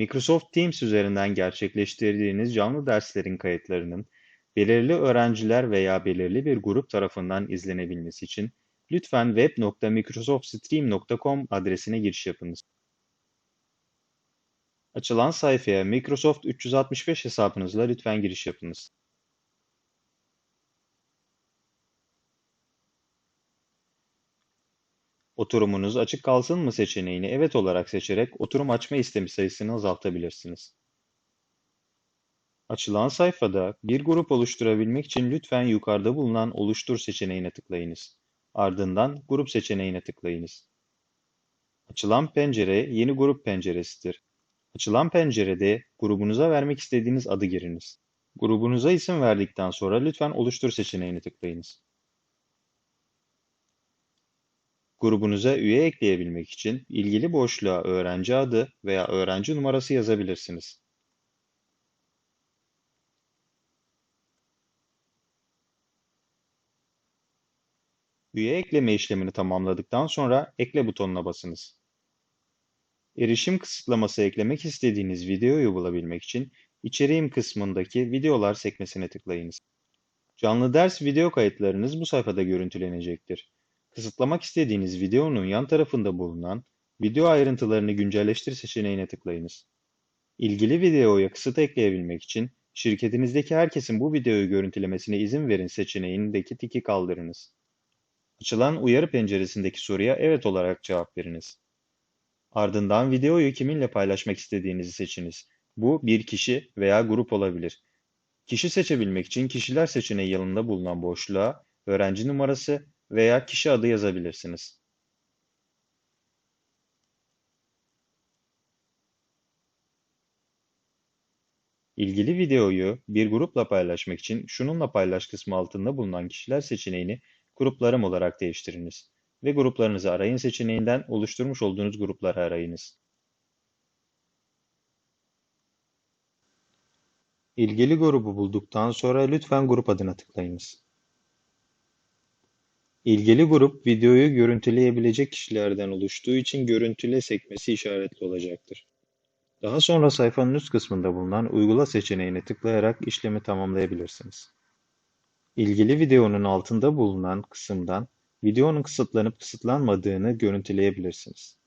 Microsoft Teams üzerinden gerçekleştirdiğiniz canlı derslerin kayıtlarının belirli öğrenciler veya belirli bir grup tarafından izlenebilmesi için lütfen web.microsoftstream.com adresine giriş yapınız. Açılan sayfaya Microsoft 365 hesabınızla lütfen giriş yapınız. Oturumunuz açık kalsın mı seçeneğini evet olarak seçerek oturum açma istemi sayısını azaltabilirsiniz. Açılan sayfada bir grup oluşturabilmek için lütfen yukarıda bulunan Oluştur seçeneğine tıklayınız. Ardından Grup seçeneğine tıklayınız. Açılan pencere yeni grup penceresidir. Açılan pencerede grubunuza vermek istediğiniz adı giriniz. Grubunuza isim verdikten sonra lütfen Oluştur seçeneğine tıklayınız. Grubunuza üye ekleyebilmek için ilgili boşluğa öğrenci adı veya öğrenci numarası yazabilirsiniz. Üye ekleme işlemini tamamladıktan sonra Ekle butonuna basınız. Erişim kısıtlaması eklemek istediğiniz videoyu bulabilmek için İçeriğim kısmındaki Videolar sekmesine tıklayınız. Canlı ders video kayıtlarınız bu sayfada görüntülenecektir. Kısıtlamak istediğiniz videonun yan tarafında bulunan Video ayrıntılarını güncelleştir seçeneğine tıklayınız. İlgili videoya kısıt ekleyebilmek için şirketinizdeki herkesin bu videoyu görüntülemesine izin verin seçeneğindeki tiki kaldırınız. Açılan uyarı penceresindeki soruya evet olarak cevap veriniz. Ardından videoyu kiminle paylaşmak istediğinizi seçiniz. Bu bir kişi veya grup olabilir. Kişi seçebilmek için kişiler seçeneği yanında bulunan boşluğa öğrenci numarası veya kişi adı yazabilirsiniz. İlgili videoyu bir grupla paylaşmak için şununla paylaş kısmı altında bulunan kişiler seçeneğini gruplarım olarak değiştiriniz ve gruplarınızı arayın seçeneğinden oluşturmuş olduğunuz grupları arayınız. İlgili grubu bulduktan sonra lütfen grup adına tıklayınız. İlgili grup videoyu görüntüleyebilecek kişilerden oluştuğu için görüntüle sekmesi işaretli olacaktır. Daha sonra sayfanın üst kısmında bulunan Uygula seçeneğine tıklayarak işlemi tamamlayabilirsiniz. İlgili videonun altında bulunan kısımdan videonun kısıtlanıp kısıtlanmadığını görüntüleyebilirsiniz.